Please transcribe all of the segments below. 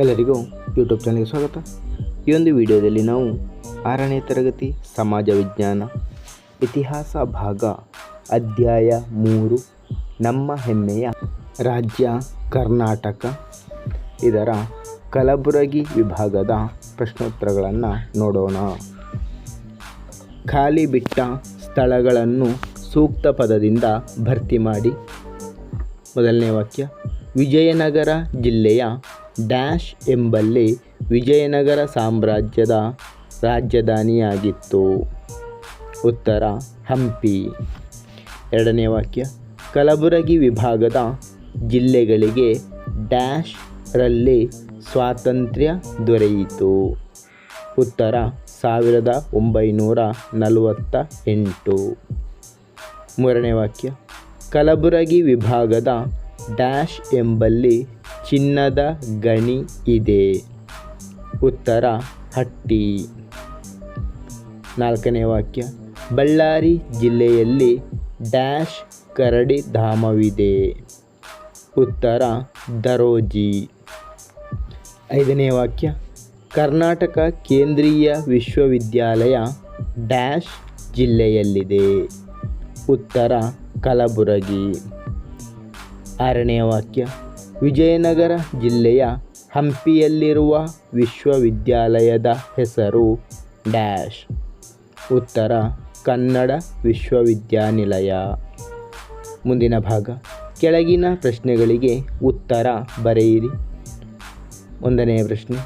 ಎಲ್ಲರಿಗೂ ಯೂಟ್ಯೂಬ್ ಚಾನಲ್ಗೆ ಸ್ವಾಗತ. ಈ ಒಂದು ವಿಡಿಯೋದಲ್ಲಿ ನಾವು ಆರನೇ ತರಗತಿ ಸಮಾಜ ವಿಜ್ಞಾನ ಇತಿಹಾಸ ಭಾಗ ಅಧ್ಯಾಯ ಮೂರು, ನಮ್ಮ ಹೆಮ್ಮೆಯ ರಾಜ್ಯ ಕರ್ನಾಟಕ. ಇದರ ಕಲಬುರಗಿ ವಿಭಾಗದ ಪ್ರಶ್ನೋತ್ತರಗಳನ್ನು ನೋಡೋಣ. ಖಾಲಿ ಬಿಟ್ಟ ಸ್ಥಳಗಳನ್ನು ಸೂಕ್ತ ಪದದಿಂದ ಭರ್ತಿ ಮಾಡಿ. ಮೊದಲನೇ ವಾಕ್ಯ, ವಿಜಯನಗರ ಜಿಲ್ಲೆಯ ಡ್ಯಾಶ್ ಎಂಬಲ್ಲಿ ವಿಜಯನಗರ ಸಾಮ್ರಾಜ್ಯದ ರಾಜಧಾನಿಯಾಗಿತ್ತು. ಉತ್ತರ ಹಂಪಿ. ಎರಡನೇ ವಾಕ್ಯ. ಕಲಬುರಗಿ ವಿಭಾಗದ ಜಿಲ್ಲೆಗಳಿಗೆ ಡ್ಯಾಶ್ ರಲ್ಲಿ ಸ್ವಾತಂತ್ರ್ಯ ದೊರೆಯಿತು. ಉತ್ತರ ಸಾವಿರದ ಒಂಬೈನೂರ ನಲವತ್ತ ಎಂಟು ಮೂರನೇ ವಾಕ್ಯ. ಕಲಬುರಗಿ ವಿಭಾಗದ ಡ್ಯಾಶ್ ಎಂಬಲ್ಲಿ ಚಿನ್ನದ ಗಣಿ ಇದೆ. ಉತ್ತರ ಹಟ್ಟಿ. ನಾಲ್ಕನೇ ವಾಕ್ಯ. ಬಳ್ಳಾರಿ ಜಿಲ್ಲೆಯಲ್ಲಿ ಡ್ಯಾಶ್ ಕರಡಿ ಧಾಮವಿದೆ. ಉತ್ತರ ದರೋಜಿ. ಐದನೇ ವಾಕ್ಯ. ಕರ್ನಾಟಕ ಕೇಂದ್ರೀಯ ವಿಶ್ವವಿದ್ಯಾಲಯ ಡ್ಯಾಶ್ ಜಿಲ್ಲೆಯಲ್ಲಿದೆ. ಉತ್ತರ ಕಲಬುರಗಿ. ಆರನೇ ವಾಕ್ಯ. ವಿಜಯನಗರ ಜಿಲ್ಲೆಯ ಹಂಪಿಯಲ್ಲಿರುವ ವಿಶ್ವವಿದ್ಯಾಲಯದ ಹೆಸರು ಡ್ಯಾಶ್. ಉತ್ತರ ಕನ್ನಡ ವಿಶ್ವವಿದ್ಯಾನಿಲಯ. ಮುಂದಿನ ಭಾಗ. ಕೆಳಗಿನ ಪ್ರಶ್ನೆಗಳಿಗೆ ಉತ್ತರ ಬರೆಯಿರಿ. ಒಂದನೆಯ ಪ್ರಶ್ನೆ.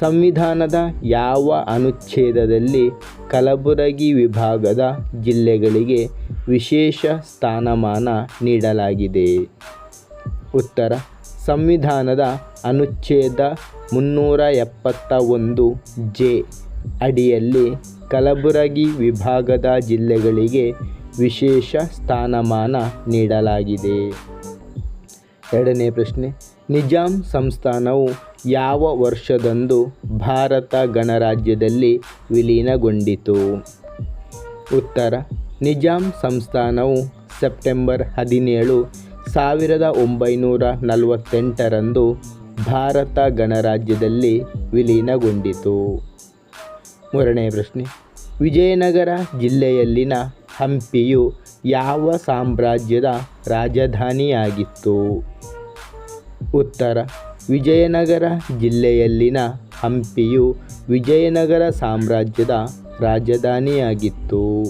ಸಂವಿಧಾನದ ಯಾವ ಅನುಚ್ಛೇದದಲ್ಲಿ ಕಲಬುರಗಿ ವಿಭಾಗದ ಜಿಲ್ಲೆಗಳಿಗೆ ವಿಶೇಷ ಸ್ಥಾನಮಾನ ನೀಡಲಾಗಿದೆ? ಉತ್ತರ. ಸಂವಿಧಾನದ ಅನುಚ್ಛೇದ ಮುನ್ನೂರ ಎಪ್ಪತ್ತ ಒಂದು ಜೆ ಅಡಿಯಲ್ಲಿ ಕಲಬುರಗಿ ವಿಭಾಗದ ಜಿಲ್ಲೆಗಳಿಗೆ ವಿಶೇಷ ಸ್ಥಾನಮಾನ ನೀಡಲಾಗಿದೆ. ಎರಡನೇ ಪ್ರಶ್ನೆ. ನಿಜಾಂ ಸಂಸ್ಥಾನವು ಯಾವ ವರ್ಷದಂದು ಭಾರತ ಗಣರಾಜ್ಯದಲ್ಲಿ ವಿಲೀನಗೊಂಡಿತು? ಉತ್ತರ. ನಿಜಾಂ ಸಂಸ್ಥಾನವು ಸೆಪ್ಟೆಂಬರ್ ಹದಿನೇಳು ಸಾವಿರದ ಒಂಬೈನೂರ ನಲವತ್ತೆಂಟರಂದು ಭಾರತ ಗಣರಾಜ್ಯದಲ್ಲಿ ವಿಲೀನಗೊಂಡಿತು. ಮೂರನೇ ಪ್ರಶ್ನೆ. ವಿಜಯನಗರ ಜಿಲ್ಲೆಯಲ್ಲಿನ ಹಂಪಿಯು ಯಾವ ಸಾಮ್ರಾಜ್ಯದ ರಾಜಧಾನಿಯಾಗಿತ್ತು? ಉತ್ತರ. ವಿಜಯನಗರ ಜಿಲ್ಲೆಯಲ್ಲಿನ ಹಂಪಿಯು ವಿಜಯನಗರ ಸಾಮ್ರಾಜ್ಯದ ರಾಜಧಾನಿಯಾಗಿತ್ತು.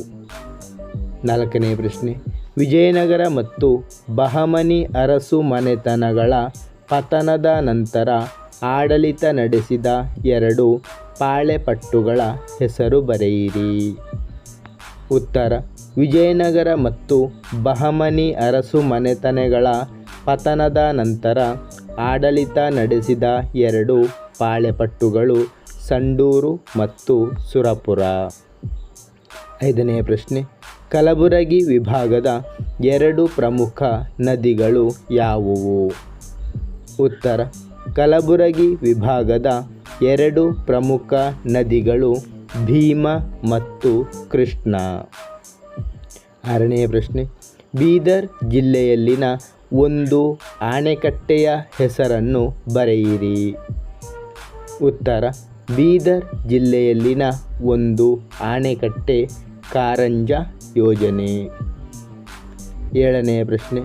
ನಾಲ್ಕನೇ ಪ್ರಶ್ನೆ. ವಿಜಯನಗರ ಮತ್ತು ಬಹಮನಿ ಅರಸು ಮನೆತನಗಳ ಪತನದ ನಂತರ ಆಡಳಿತ ನಡೆಸಿದ ಎರಡು ಪಾಳೆಪಟ್ಟುಗಳ ಹೆಸರು ಬರೆಯಿರಿ. ಉತ್ತರ, ವಿಜಯನಗರ ಮತ್ತು ಬಹಮನಿ ಅರಸು ಮನೆತನಗಳ ಪತನದ ನಂತರ ಆಡಳಿತ ನಡೆಸಿದ ಎರಡು ಪಾಳೆಪಟ್ಟುಗಳು ಸಂಡೂರು ಮತ್ತು ಸುರಪುರ. ಐದನೆಯ ಪ್ರಶ್ನೆ ಕಲಬುರಗಿ ವಿಭಾಗದ ಎರಡು ಪ್ರಮುಖ ನದಿಗಳು ಯಾವುವು? ಉತ್ತರ. ಕಲಬುರಗಿ ವಿಭಾಗದ ಎರಡು ಪ್ರಮುಖ ನದಿಗಳು ಭೀಮ ಮತ್ತು ಕೃಷ್ಣ. ಆರನೆಯ ಪ್ರಶ್ನೆ. ಬೀದರ್ ಜಿಲ್ಲೆಯಲ್ಲಿನ ಒಂದು ಆಣೆಕಟ್ಟೆಯ ಹೆಸರನ್ನು ಬರೆಯಿರಿ. ಉತ್ತರ. ಬೀದರ್ ಜಿಲ್ಲೆಯಲ್ಲಿನ ಒಂದು ಆಣೆಕಟ್ಟೆ ಕಾರಂಜ ಯೋಜನೆ. ಏಳನೆಯ ಪ್ರಶ್ನೆ.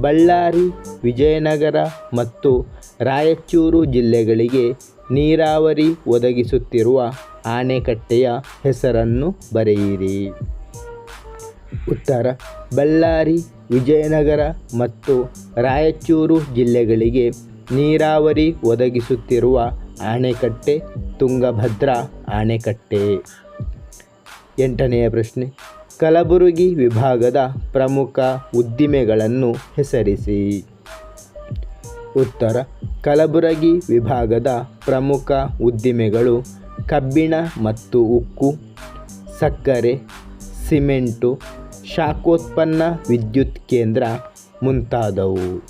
ಬಳ್ಳಾರಿ, ವಿಜಯನಗರ ಮತ್ತು ರಾಯಚೂರು ಜಿಲ್ಲೆಗಳಿಗೆ ನೀರಾವರಿ ಒದಗಿಸುತ್ತಿರುವ ಆಣೆಕಟ್ಟೆಯ ಹೆಸರನ್ನು ಬರೆಯಿರಿ. ಉತ್ತರ. ಬಳ್ಳಾರಿ, ವಿಜಯನಗರ ಮತ್ತು ರಾಯಚೂರು ಜಿಲ್ಲೆಗಳಿಗೆ ನೀರಾವರಿ ಒದಗಿಸುತ್ತಿರುವ ಆಣೆಕಟ್ಟೆ ತುಂಗಭದ್ರಾ ಆಣೆಕಟ್ಟೆ. ಎಂಟನೆಯ ಪ್ರಶ್ನೆ. ಕಲಬುರಗಿ ವಿಭಾಗದ ಪ್ರಮುಖ ಉದ್ದಿಮೆಗಳನ್ನು ಹೆಸರಿಸಿ. ಉತ್ತರ. ಕಲಬುರಗಿ ವಿಭಾಗದ ಪ್ರಮುಖ ಉದ್ದಿಮೆಗಳು ಕಬ್ಬಿಣ ಮತ್ತು ಉಕ್ಕು, ಸಕ್ಕರೆ, ಸಿಮೆಂಟು, ಶಾಖೋತ್ಪನ್ನ ವಿದ್ಯುತ್ ಕೇಂದ್ರ ಮುಂತಾದವು.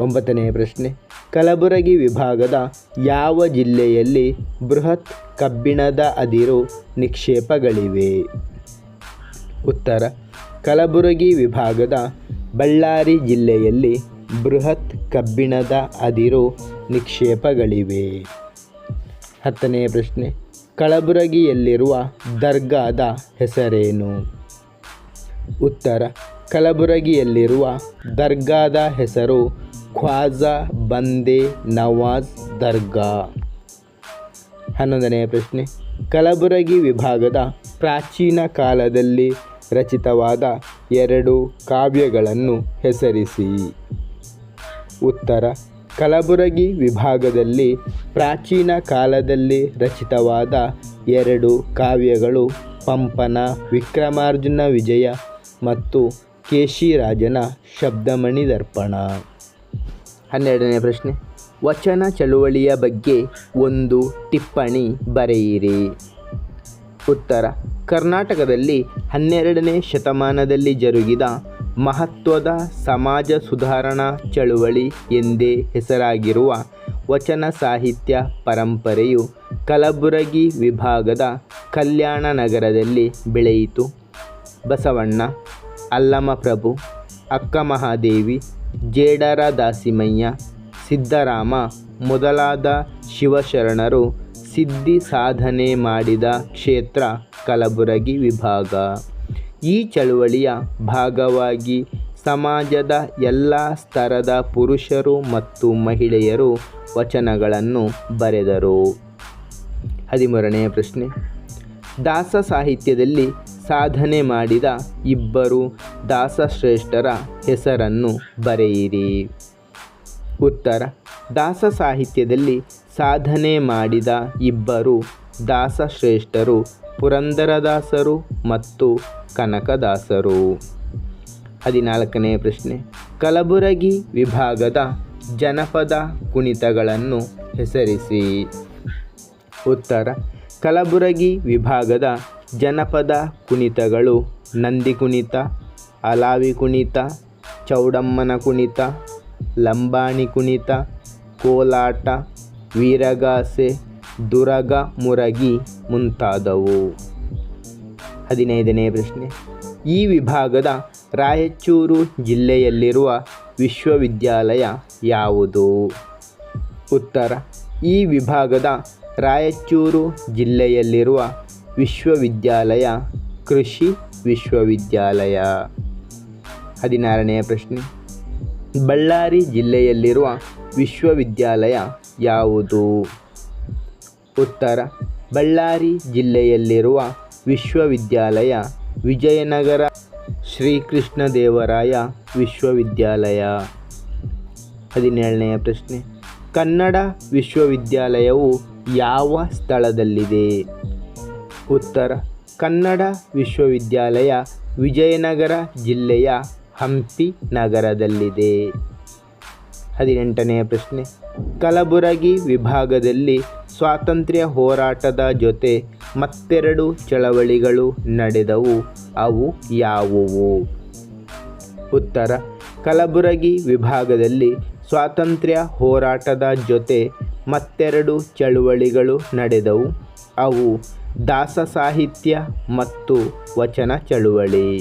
ಒಂಬತ್ತನೆಯ ಪ್ರಶ್ನೆ. ಕಲಬುರಗಿ ವಿಭಾಗದ ಯಾವ ಜಿಲ್ಲೆಯಲ್ಲಿ ಬೃಹತ್ ಕಬ್ಬಿಣದ ಅದಿರು ನಿಕ್ಷೇಪಗಳಿವೆ? ಉತ್ತರ, ಕಲಬುರಗಿ ವಿಭಾಗದ ಬಳ್ಳಾರಿ ಜಿಲ್ಲೆಯಲ್ಲಿ ಬೃಹತ್ ಕಬ್ಬಿಣದ ಅದಿರು ನಿಕ್ಷೇಪಗಳಿವೆ. ಹತ್ತನೆಯ ಪ್ರಶ್ನೆ, ಕಲಬುರಗಿಯಲ್ಲಿರುವ ದರ್ಗಾದ ಹೆಸರೇನು? ಉತ್ತರ, ಕಲಬುರಗಿಯಲ್ಲಿರುವ ದರ್ಗಾದ ಹೆಸರು ಖ್ವಾಜಾ ಬಂದೆ ನವಾಜ್ ದರ್ಗಾ. ಹನ್ನೊಂದನೆಯ ಪ್ರಶ್ನೆ. ಕಲಬುರಗಿ ವಿಭಾಗದ ಪ್ರಾಚೀನ ಕಾಲದಲ್ಲಿ ರಚಿತವಾದ ಎರಡು ಕಾವ್ಯಗಳನ್ನು ಹೆಸರಿಸಿ. ಉತ್ತರ. ಕಲಬುರಗಿ ವಿಭಾಗದಲ್ಲಿ ಪ್ರಾಚೀನ ಕಾಲದಲ್ಲಿ ರಚಿತವಾದ ಎರಡು ಕಾವ್ಯಗಳು ಪಂಪನ ವಿಕ್ರಮಾರ್ಜುನ ವಿಜಯ ಮತ್ತು ಕೇಶಿರಾಜನ ಶಬ್ದಮಣಿ ದರ್ಪಣ ಹನ್ನೆರಡನೇ ಪ್ರಶ್ನೆ. ವಚನ ಚಳುವಳಿಯ ಬಗ್ಗೆ ಒಂದು ಟಿಪ್ಪಣಿ ಬರೆಯಿರಿ. ಉತ್ತರ. ಕರ್ನಾಟಕದಲ್ಲಿ ಹನ್ನೆರಡನೇ ಶತಮಾನದಲ್ಲಿ ಜರುಗಿದ ಮಹತ್ವದ ಸಮಾಜ ಸುಧಾರಣಾ ಚಳುವಳಿ ಎಂದೇ ಹೆಸರಾಗಿರುವ ವಚನ ಸಾಹಿತ್ಯ ಪರಂಪರೆಯು ಕಲಬುರಗಿ ವಿಭಾಗದ ಕಲ್ಯಾಣ ನಗರದಲ್ಲಿ ಬೆಳೆಯಿತು. ಬಸವಣ್ಣ, ಅಲ್ಲಮಪ್ರಭು, ಅಕ್ಕಮಹಾದೇವಿ ಜೇಡರ ದಾಸಿಮಯ್ಯ, ಸಿದ್ದರಾಮ ಮೊದಲಾದ ಶಿವಶರಣರು ಸಿದ್ಧಿ ಸಾಧನೆ ಮಾಡಿದ ಕ್ಷೇತ್ರ ಕಲಬುರಗಿ ವಿಭಾಗ. ಈ ಚಳುವಳಿಯ ಭಾಗವಾಗಿ ಸಮಾಜದ ಎಲ್ಲ ಸ್ತರದ ಪುರುಷರು ಮತ್ತು ಮಹಿಳೆಯರು ವಚನಗಳನ್ನು ಬರೆದರು. ಹದಿಮೂರನೆಯ ಪ್ರಶ್ನೆ. ದಾಸ ಸಾಹಿತ್ಯದಲ್ಲಿ ಸಾಧನೆ ಮಾಡಿದ ಇಬ್ಬರು ದಾಸಶ್ರೇಷ್ಠರ ಹೆಸರನ್ನು ಬರೆಯಿರಿ. ಉತ್ತರ, ದಾಸ ಸಾಹಿತ್ಯದಲ್ಲಿ ಸಾಧನೆ ಮಾಡಿದ ಇಬ್ಬರು ದಾಸಶ್ರೇಷ್ಠರು ಪುರಂದರದಾಸರು ಮತ್ತು ಕನಕದಾಸರು. ಹದಿನಾಲ್ಕನೇ ಪ್ರಶ್ನೆ, ಕಲಬುರಗಿ ವಿಭಾಗದ ಜನಪದ ಕುಣಿತಗಳನ್ನು ಹೆಸರಿಸಿ. ಉತ್ತರ, ಕಲಬುರಗಿ ವಿಭಾಗದ ಜನಪದ ಕುಣಿತಗಳು, ನಂದಿ ಕುಣಿತ, ಅಲಾವಿ ಕುಣಿತ, ಚೌಡಮ್ಮನ ಕುಣಿತ, ಲಂಬಾಣಿ ಕುಣಿತ, ಕೋಲಾಟ, ವೀರಗಾಸೆ, ದುರಗ ಮುರಗಿ ಮುಂತಾದವು. ಹದಿನೈದನೇ ಪ್ರಶ್ನೆ. ಈ ವಿಭಾಗದ ರಾಯಚೂರು ಜಿಲ್ಲೆಯಲ್ಲಿರುವ ವಿಶ್ವವಿದ್ಯಾಲಯ ಯಾವುದು? ಉತ್ತರ. ಈ ವಿಭಾಗದ ರಾಯಚೂರು ಜಿಲ್ಲೆಯಲ್ಲಿರುವ ವಿಶ್ವವಿದ್ಯಾಲಯ, ಕೃಷಿ ವಿಶ್ವವಿದ್ಯಾಲಯ. ಹದಿನಾರನೆಯ ಪ್ರಶ್ನೆ. ಬಳ್ಳಾರಿ ಜಿಲ್ಲೆಯಲ್ಲಿರುವ ವಿಶ್ವವಿದ್ಯಾಲಯ ಯಾವುದು? ಉತ್ತರ. ಬಳ್ಳಾರಿ ಜಿಲ್ಲೆಯಲ್ಲಿರುವ ವಿಶ್ವವಿದ್ಯಾಲಯ ವಿಜಯನಗರ ಶ್ರೀಕೃಷ್ಣದೇವರಾಯ ವಿಶ್ವವಿದ್ಯಾಲಯ. ಹದಿನೇಳನೆಯ ಪ್ರಶ್ನೆ. ಕನ್ನಡ ವಿಶ್ವವಿದ್ಯಾಲಯವು ಯಾವ ಸ್ಥಳದಲ್ಲಿದೆ? ಉತ್ತರ ಕನ್ನಡ ವಿಶ್ವವಿದ್ಯಾಲಯ ವಿಜಯನಗರ ಜಿಲ್ಲೆಯ ಹಂಪಿ ನಗರದಲ್ಲಿದೆ. ಹದಿನೆಂಟನೆಯ ಪ್ರಶ್ನೆ. ಕಲಬುರಗಿ ವಿಭಾಗದಲ್ಲಿ ಸ್ವಾತಂತ್ರ್ಯ ಹೋರಾಟದ ಜೊತೆ ಮತ್ತೆರಡು ಚಳವಳಿಗಳು ನಡೆದವು. ಅವು ಯಾವುವು? ಉತ್ತರ. ಕಲಬುರಗಿ ವಿಭಾಗದಲ್ಲಿ ಸ್ವಾತಂತ್ರ್ಯ ಹೋರಾಟದ ಜೊತೆ ಮತ್ತೆರಡು ಚಳುವಳಿಗಳು ನಡೆದವು. ಅವು ದಾಸ ಸಾಹಿತ್ಯ ಮತ್ತು ವಚನ ಚಳುವಳಿ.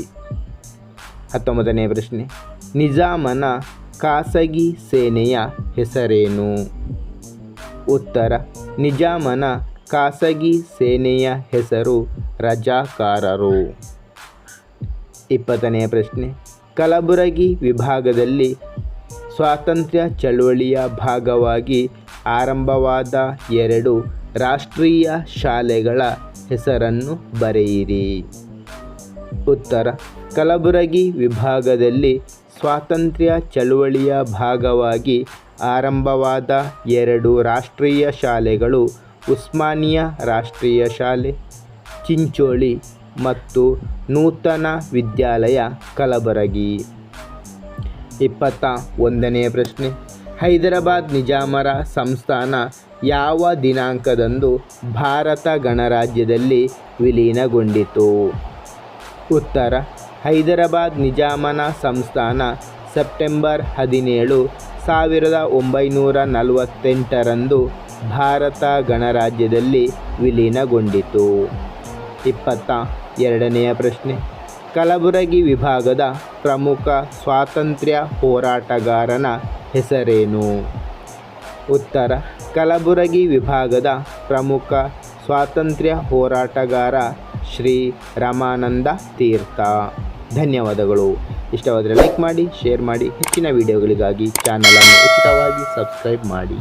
ಹತ್ತೊಂಬತ್ತನೇ ಪ್ರಶ್ನೆ. ನಿಜಾಮನ ಖಾಸಗಿ ಸೇನೆಯ ಹೆಸರೇನು? ಉತ್ತರ. ನಿಜಾಮನ ಖಾಸಗಿ ಸೇನೆಯ ಹೆಸರು ರಜಾಕಾರರು. ಇಪ್ಪತ್ತನೆಯ ಪ್ರಶ್ನೆ. ಕಲಬುರಗಿ ವಿಭಾಗದಲ್ಲಿ ಸ್ವಾತಂತ್ರ್ಯ ಚಳುವಳಿಯ ಭಾಗವಾಗಿ ಆರಂಭವಾದ ಎರಡು ರಾಷ್ಟ್ರೀಯ ಶಾಲೆಗಳ ಹೆಸರನ್ನು ಬರೆಯಿರಿ. ಉತ್ತರ. ಕಲಬುರಗಿ ವಿಭಾಗದಲ್ಲಿ ಸ್ವಾತಂತ್ರ್ಯ ಚಳುವಳಿಯ ಭಾಗವಾಗಿ ಆರಂಭವಾದ ಎರಡು ರಾಷ್ಟ್ರೀಯ ಶಾಲೆಗಳು ಉಸ್ಮಾನಿಯಾ ರಾಷ್ಟ್ರೀಯ ಶಾಲೆ, ಚಿಂಚೋಳಿ ಮತ್ತು ನೂತನ ವಿದ್ಯಾಲಯ ಕಲಬುರಗಿ. ಇಪ್ಪತ್ತ ಒಂದನೆಯ ಪ್ರಶ್ನೆ. ಹೈದರಾಬಾದ್ ನಿಜಾಮರ ಸಂಸ್ಥಾನ ಯಾವ ದಿನಾಂಕದಂದು ಭಾರತ ಗಣರಾಜ್ಯದಲ್ಲಿ ವಿಲೀನಗೊಂಡಿತು? ಉತ್ತರ, ಹೈದರಾಬಾದ್ ನಿಜಾಮನ ಸಂಸ್ಥಾನ ಸೆಪ್ಟೆಂಬರ್ ಹದಿನೇಳು, ಸಾವಿರದ ಒಂಬೈನೂರ ನಲವತ್ತೆಂಟರಂದು ಭಾರತ ಗಣರಾಜ್ಯದಲ್ಲಿ ವಿಲೀನಗೊಂಡಿತು. ಇಪ್ಪತ್ತ, ಎರಡನೆಯ ಪ್ರಶ್ನೆ, ಕಲಬುರಗಿ ವಿಭಾಗದ ಪ್ರಮುಖ ಸ್ವಾತಂತ್ರ್ಯ ಹೋರಾಟಗಾರನ ಹೆಸರೇನು? ಉತ್ತರ. ಕಲಬುರಗಿ ವಿಭಾಗದ ಪ್ರಮುಖ ಸ್ವಾತಂತ್ರ್ಯ ಹೋರಾಟಗಾರ ಶ್ರೀ ರಮಾನಂದ ತೀರ್ಥ. ಧನ್ಯವಾದಗಳು. ಇಷ್ಟವಾದರೆ ಲೈಕ್ ಮಾಡಿ ಶೇರ್ ಮಾಡಿ. ಹೆಚ್ಚಿನ ವಿಡಿಯೋಗಳಿಗಾಗಿ ಚಾನಲನ್ನು ಉಚಿತವಾಗಿ ಸಬ್ಸ್ಕ್ರೈಬ್ ಮಾಡಿ.